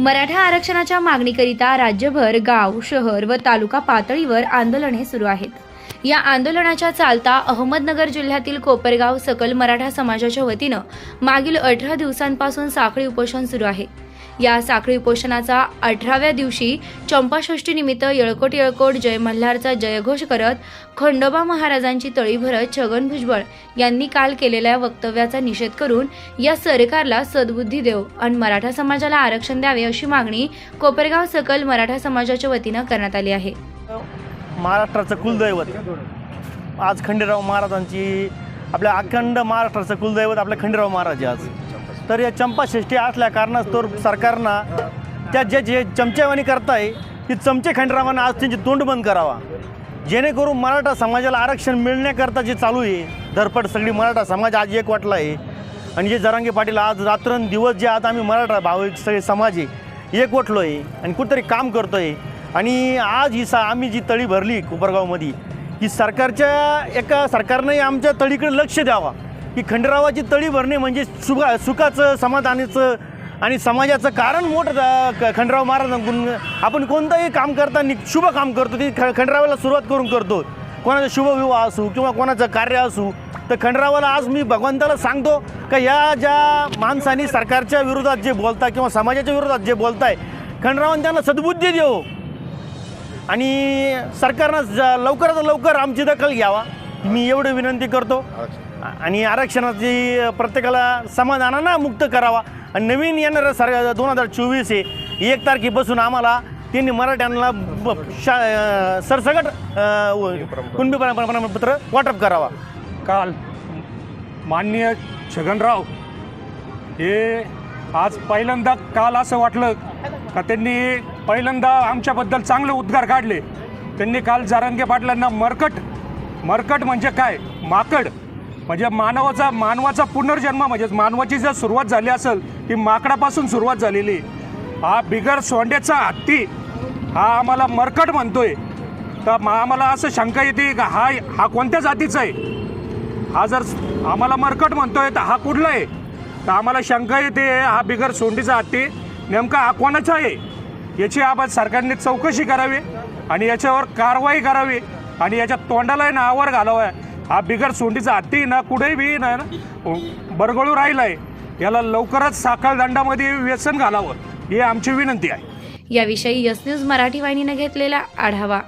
मराठा आरक्षणाच्या मागणीकरिता राज्यभर गाव शहर व तालुका पातळीवर आंदोलने सुरू आहेत. या आंदोलनाच्या चालता अहमदनगर जिल्ह्यातील कोपरगाव सकल मराठा समाजाच्या वतीनं मागील अठरा दिवसांपासून साखळी उपोषण सुरू आहे. या साखळी उपोषणाचा अठराव्या दिवशी चंपाषष्ठी निमित्त येळकोट येळकोट जय मल्हारचा जयघोष करत खंडोबा महाराजांची तळी भरत छगन भुजबळ यांनी काल केलेल्या वक्तव्याचा निषेध करून या सरकारला सद्बुद्धी देव आणि मराठा समाजाला आरक्षण द्यावे अशी मागणी कोपरगाव सकल मराठा समाजाच्या वतीनं करण्यात आली आहे. महाराष्ट्राचं कुलदैवत. आज खंडेराव महाराजांची आपल्या अखंड महाराष्ट्राचं कुलदैवत आपल्या खंडेराव महाराज आज. तर या चंपाषष्ठी असल्या कारणास्तव सरकारनं त्या जे जे चमचेवाणी करताय ती चमचे खंडरावानं आज त्यांची तोंड बंद करावा. जेणेकरून मराठा समाजाला आरक्षण मिळण्याकरता जे चालू आहे धरपड सगळी मराठा समाज आज एक वाटला आहे. आणि जे जरांगे पाटील आज रात्रंदिवस जे आज आम्ही मराठा भाविक सगळे समाज आहे एक वाटलो आहे आणि कुठेतरी काम करतो आहे आणि आज ही सा आम्ही जी तळी भरली कोपरगावमध्ये ही सरकारच्या एका सरकारनंही आमच्या तळीकडे लक्ष द्यावा. की खंडरावाची तळी भरणे म्हणजे सुखा सुखाचं समाधानाचं आणि समाजाचं कारण मोठं खंडराव महाराजांकडून आपण कोणतंही काम करताना शुभ काम करतो. ती ख खंडरावाला सुरुवात करून करतो. कोणाचा शुभविवाह असू किंवा कोणाचं कार्य असू तर खंडरावाला आज मी भगवंताला सांगतो का या ज्या माणसांनी सरकारच्या विरोधात जे बोलताय किंवा समाजाच्या विरोधात जे बोलताय खंडरावांनी त्यांना सद्बुद्धी देऊ आणि सरकारनं ज- लवकरात लवकर आमची दखल घ्यावा. मी एवढी विनंती करतो. आणि आरक्षणाची प्रत्येकाला समाधानानं मुक्त करावा. आणि नवीन येणारं सर दोन हजार चोवीस हे एक तारखेपासून आम्हाला त्यांनी मराठ्यांना शा सरसकट कुणबी प्रमाणपत्र वाटप करावा. काल माननीय छगनराव हे आज पहिल्यांदा काल असं वाटलं का त्यांनी पहिल्यांदा आमच्याबद्दल चांगले उद्गार काढले. त्यांनी काल जारंगे पाटलांना मरकट मरकट म्हणजे काय? माकड. म्हणजे मानवाचा मानवाचा पुनर्जन्म म्हणजे मानवाची जर सुरुवात झाली असेल ती माकडापासून सुरुवात झालेली हा बिगर सोंड्याचा हत्ती हा आम्हाला मरकट म्हणतोय. तर मा- आम्हाला असं शंका येते का हा हा कोणत्या जातीचा आहे? हा जर आम्हाला मरकट म्हणतोय तर हा कुठला आहे? तर आम्हाला शंका येते हा बिगर सोंडीचा हत्ती नेमका हा कोणाचा आहे? याची आपण सरकारने चौकशी करावी आणि याच्यावर कारवाई करावी आणि याच्या तोंडाला ना आवर घालावा. हा बिगर सोंडीचा हत्ती ना कुठेही बी ना बरगळू राहिला आहे याला लवकरच साखळ दंडामध्ये व्यसन घालावं ही आमची विनंती आहे. याविषयी यस न्यूज मराठी वाहिनीनं घेतलेला आढावा.